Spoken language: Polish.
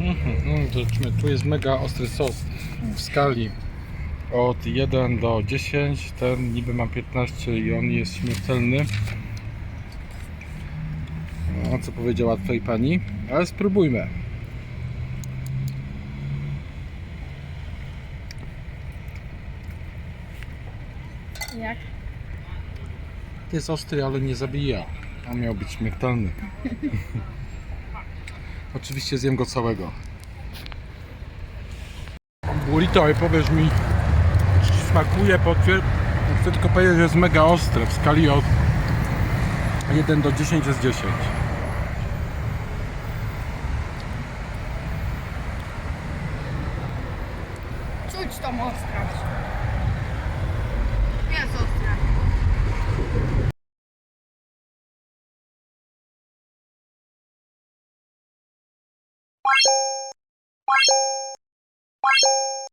Mhm, zobaczmy, tu jest mega ostry sos w skali od 1 do 10. Ten niby ma 15 i on jest śmiertelny. No, co powiedziała tutaj pani, ale spróbujmy. Jak? Jest ostry, ale nie zabija. A miał być śmiertelny. Oczywiście zjem go całego. Burrito, powiesz mi, czy ci smakuje, potwierd... Chcę tylko powiedzieć, że jest mega ostre. W skali od 1 do 10 jest 10. Czuć tą ostrość. Jest Thank you.